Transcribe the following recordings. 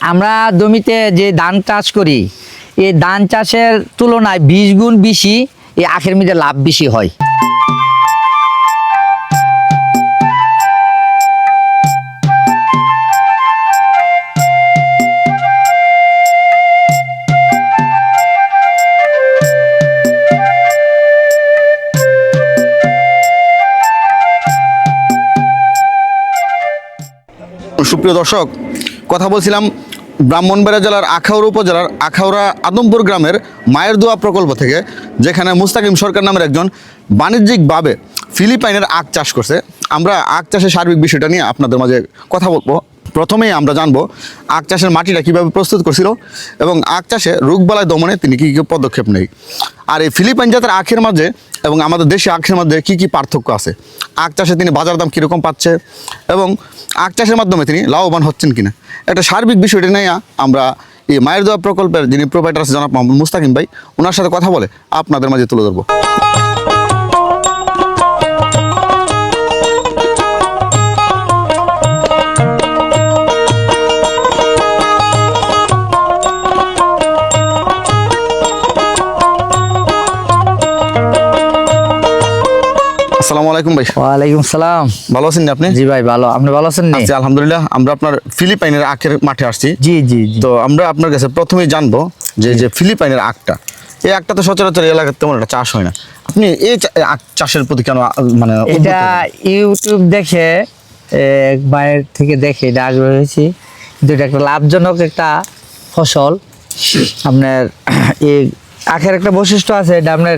আমরা জমিতে যে ধান চাষ করি, এই ধান চাষের তুলনায় বিশ গুণ বেশি এই আখের মধ্যে লাভ বেশি হয়। সুপ্রিয় দর্শক, কথা বলছিলাম ব্রাহ্মণবাড়িয়া জেলার আখাউড়া উপজেলার আখাউড়া আদমপুর গ্রামের মায়ের দোয়া প্রকল্প থেকে, যেখানে মুস্তাকিম সরকার নামের একজন বাণিজ্যিকভাবে ফিলিপাইনের আখ চাষ করছে। আমরা আখ চাষের সার্বিক বিষয়টা নিয়ে আপনাদের মাঝে কথা বলব। প্রথমেই আমরা জানব আখ চাষের মাটিটা কীভাবে প্রস্তুত করছিল এবং আখ চাষে রোগবালাই দমনে তিনি কী কী পদক্ষেপ নেই। আর এই ফিলিপাইন জাতের আখের মাঝে এবং আমাদের দেশে আখের মধ্যে কী কী পার্থক্য আছে? আখ চাষে তিনি বাজার দাম কীরকম পাচ্ছে? এবং আখ চাষের মাধ্যমে তিনি লাভবান হচ্ছেন কিনা? একটা সার্বিক বিষয়টি নিয়ে আমরা এই মায়ের দোয়া প্রকল্পের যিনি প্রোভাইডার আছে জনাব মোহাম্মদ মুস্তাকিম ভাই ওনার সাথে কথা বলে আপনাদের মাঝে তুলে ধরবো। আসসালামু আলাইকুম ভাই। ওয়ালাইকুম সালাম। ভালো আছেন আপনি? জি ভাই ভালো। আপনি ভালো আছেন আছি আলহামদুলিল্লাহ। আমরা আপনার ফিলিপাইনের আখের মাঠে আসছি। জি জি তো আমরা আপনার কাছে প্রথমেই জানব যে যে ফিলিপাইনের আখটা এই আখটা তো সচরাচর এলাকার তেমন একটা চাষ হয় না। আপনি এই চাষের প্রতি কেন মানে এটা ইউটিউব দেখে এক ভাইয়ের থেকে দেখে এটা আগ্রহ হয়েছি। কিন্তু এটা একটা লাভজনক একটা ফসল। আপনার এই আখের একটা বৈশিষ্ট্য আছে এটা আপনার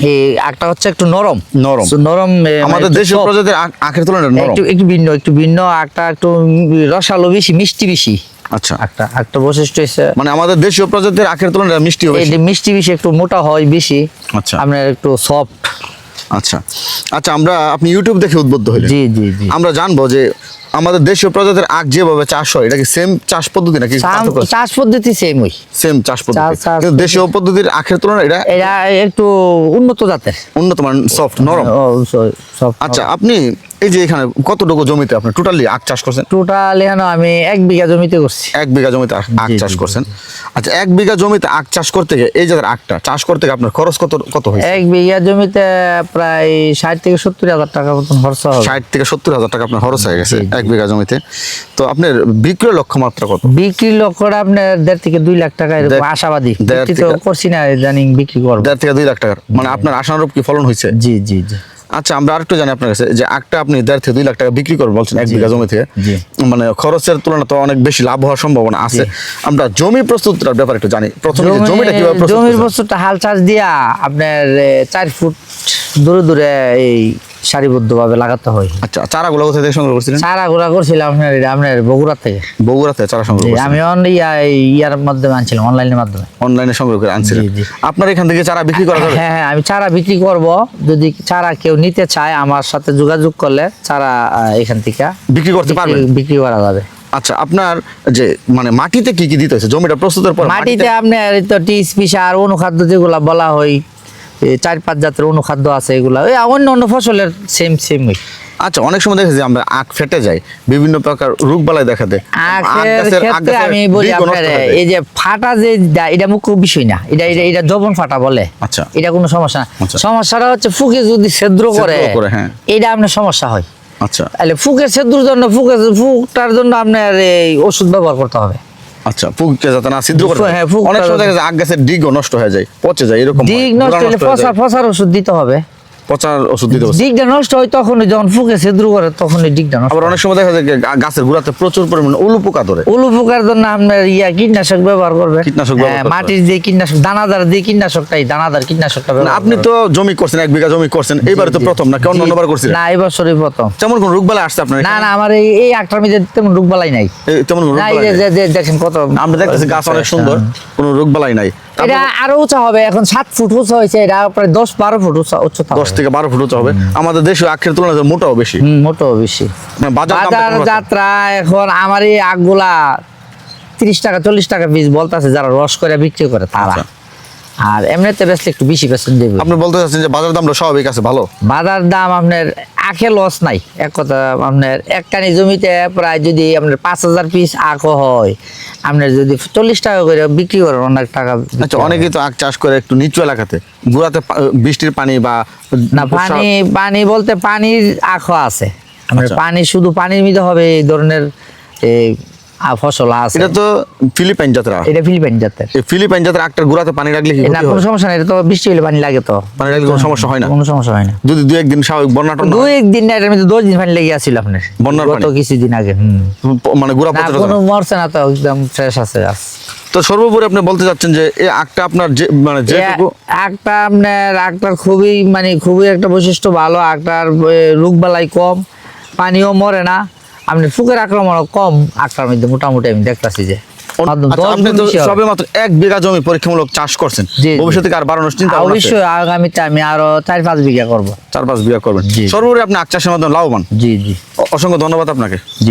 এই আখটা হচ্ছে একটু নরম। নরম। নরম মানে আমাদের দেশীয়। প্রজাতির আখ- আখের তুলনায় নরম। একটু একটু ভিন্ন একটু ভিন্ন আখটা একটু রসালো বেশি মিষ্টি বেশি। আচ্ছা। একটা একটা বৈশিষ্ট্য হচ্ছে মানে আমাদের দেশীয় প্রজাতির আখের তুলনায় মিষ্টি মিষ্টি বেশি একটু মোটা হয় বেশি। আচ্ছা। আপনার একটু সফট আচ্ছা। আচ্ছা আমরা আপনি ইউটিউব দেখে উদ্বুদ্ধ জি জি। আমরা জানব যে আমাদের দেশীয় প্রজাতির আখ যেভাবে চাষ হয় এটা কি সেম চাষ পদ্ধতি নাকি চাষ- পদ্ধতি সেম ওই। সেম চাষ পদ্ধতি। কিন্তু দেশীয় পদ্ধতির আখের তুলনায় এটা এটা একটু উন্নত জাতের। উন্নত মান সফট নরম। আচ্ছা আপনি এই যে এখানে কতটুকু জমিতে আপনি টোটালি আখ চাষ করছেন? টোটাল এখানে আমি এক বিঘা জমিতে করছি। এক বিঘা জমিতে আখ চাষ করছেন। আচ্ছা এক বিঘা জমিতে আখ চাষ করতে গিয়ে এই জায়গার আখটা চাষ করতে গিয়ে আপনার খরচ কত কত হয়েছে? এক বিঘা জমিতে প্রায় ষাট থেকে সত্তর হাজার টাকা মতন খরচ হবে। ষাট থেকে সত্তর হাজার টাকা আপনার খরচ হয়ে গেছে এক বিঘা জমিতে। তো আপনার বিক্রয় লক্ষ্যমাত্রা কত? বিক্রির লক্ষ্যটা আপনার দেড় থেকে দুই লাখ টাকা এরকম আশাবাদী। করছি না জানি বিক্রি করব। দেড় থেকে দুই লাখ টাকা। মানে আপনার আশানুরূপ কি ফলন হয়েছে? জি জি জি। আচ্ছা আমরা আরেকটু জানি আপনার কাছে যে আখটা আপনি দেড় থেকে দুই লাখ টাকা বিক্রি করবেন বলছেন এক বিঘা জমি থেকে। মানে খরচের তুলনায় তো অনেক বেশি লাভ হওয়ার সম্ভাবনা আছে। আমরা জমি প্রস্তুতটার ব্যাপারে একটু জানি। প্রথমে জমিটা কীভাবে প্রস্তুত জমির প্রস্তুতটা হাল চাষ দিয়া আপনার চার ফুট দূরে দূরে এই সারিবদ্ধ ভাবে লাগাতে হয়। আচ্ছা চারাগুলো কোথা থেকে সংগ্রহ করছিলেন? চারা ঘোরা করছিলাম আপনার এটা আপনার বগুড়া থেকে চারা সংগ্রহ আমি ইয়া ইয়ার মাধ্যমে আনছিলাম অনলাইনের মাধ্যমে। অনলাইনে সংগ্রহ করে আনছিলেন। আপনার এখান থেকে চারা বিক্রি করা যাবে? হ্যাঁ হ্যাঁ আমি চারা বিক্রি করব। যদি চারা কেউ নিতে চায় আমার সাথে যোগাযোগ করলে চারা এখান থেকে বিক্রি করতে পারবেন? বিক্রি- করা যাবে। আচ্ছা আপনার যে মানে মাটিতে কি কি দিতে হয়েছে? জমিটা প্রস্তুতের পর মাটিতে আপনার এই তো টিএসপি সার অনুখাদ্য যেগুলা বলা হয় চার পাঁচ জাতের অনুখাদ্য আছে এগুলা। ওই অন্য অন্য ফসলের সেম সেম আচ্ছা অনেক সময় দেখেছি আমরা আখ ফেটে যায় বিভিন্ন প্রকার রোগ বালাই দেখা দেয়। আমি বলি। এই যে ফাটা যে এটা মুখ্য বিষয় না এটা এটা এটা জবন ফাটা বলে। আচ্ছা। এটা কোনো সমস্যা না। আচ্ছা। সমস্যাটা হচ্ছে ফুকে যদি ছেদ্র করে হ্যাঁ। এটা আপনার সমস্যা হয়। আচ্ছা। তাহলে ফুকের ছিদ্রের জন্য ফুকের ফুকটার জন্য আপনার এই ওষুধ ব্যবহার করতে হবে। আচ্ছা ফুককে যাতে না ছিদ্র করে হ্যাঁ, অনেক সময় দেখা যায় আখ গাছের ডিগও নষ্ট হয়ে যায় পচে যায় এরকম ডিগ নষ্ট হলে ফসা ফসার ওষুধ দিতে হবে। পচার ওষুধ দিতে হবে দিকটা নষ্ট হয় তখনই যখন ফুকে ছিদ্র করে তখনই দিকটা নষ্ট আবার অনেক সময় দেখা যায় গাছের গোড়াতে প্রচুর পরিমাণে উলু পোকা ধরে। উলু পোকার জন্য আপনার ইয়া কীটনাশক ব্যবহার করবে। কীটনাশক হ্যাঁ, মাটির যে কীটনাশক দানাদার যে কীটনাশকটাই দানাদার কীটনাশকটা আপনি তো জমি করছেন এক বিঘা জমি করছেন এইবারে তো প্রথম না কেমন অন্যবার করছিলেন? না এই বছরই প্রথম। তেমন কোন রোগ বালাই আসছে আপনার না না আমার এই এই আটটার মধ্যে তেমন রোগবালাই নাই। তেমন কোনো রোগ বালাই যে- নেই? দেখেন কত আমরা দেখতেছি গাছ অনেক সুন্দর কোনো রোগ বালাই নাই। এটা আরও উঁচা হবে এখন সাত ফুট উঁচা হয়েছে এটা প্রায় দশ বারো ফুট উঁচা উচ্চতা দশ থেকে বারো ফুট উঁচু হবে। আমাদের দেশে আখের তুলনায় মোটাও বেশি। মোটাও বেশি। মানে বাজার? যাত্রা এখন আমার এই আখগুলা তিরিশ টাকা চল্লিশ টাকা পিস বলতেছে যারা রস করে বিক্রি করে তারা। আচ্ছা। আর এমনিতে বেচলে একটু বেশি বেতন দেবে। আপনি বলতে চাচ্ছেন যে বাজার দামটা স্বাভাবিক আছে ভালো? বাজার দাম আপনার আখে লস নাই। এক কথা আপনার এক কানি জমিতে প্রায় যদি আপনার পাঁচ হাজার পিস আখও হয় আপনার যদি চল্লিশ টাকা করে বিক্রি করেন অনেক টাকা আচ্ছা। অনেকেই তো আখ চাষ করে একটু নিচু এলাকাতে। গুড়াতে বৃষ্টির পানি বা না পানি পানি বলতে পানির আখও আছে। আপনার আচ্ছা। পানি শুধু পানির মধ্যে হবে এই ধরনের ফসল আছে। এটা তো ফিলিপাইন জাতের আখ। এটা ফিলিপাইন জাতের এই ফিলিপাইন জাতের আখটার গুড়াতে পানি রাখলে কি না কোনো হয়? সমস্যা নেই এটা তো বৃষ্টি হলে পানি লাগে তো। পানি রাখলে কোনো সমস্যা হয় না? কোনো সমস্যা হয় না। যদি দু একদিন স্বাভাবিক বন্যা দুই একদিন না এটার মধ্যে দশ দিন পানি লেগে আসছিল আপনার। বন্যার গত কিছুদিন আগে মানে গুড়া না কোনো মরছে না তো একদম ফ্রেশ আছে তো সর্বোপরি আপনি বলতে চাচ্ছেন যে এই আখটা আপনার যে মানে যেটুকু একটা আপনার আখটার খুবই মানে খুবই একটা বৈশিষ্ট্য ভালো আখটার রোগ বালাই কম পানিও মরে না। আপনি ফুকের আক্রমণ কম আক্রমিত মোটামুটি আমি দেখতেছি যে। আচ্ছা। সবে মাত্র এক বিঘা জমি পরীক্ষামূলক চাষ করছেন। জি, জি। ভবিষ্যতে কি আর বাড়ানোর চিন্তা অবশ্যই আগামীতে আমি আরও চার পাঁচ বিঘা করব। চার পাঁচ বিঘা করবেন। জি। সর্বোপরি আপনি আখ চাষের মাধ্যমে লাভবান। জি জি। অসংখ্য ধন্যবাদ আপনাকে। জি।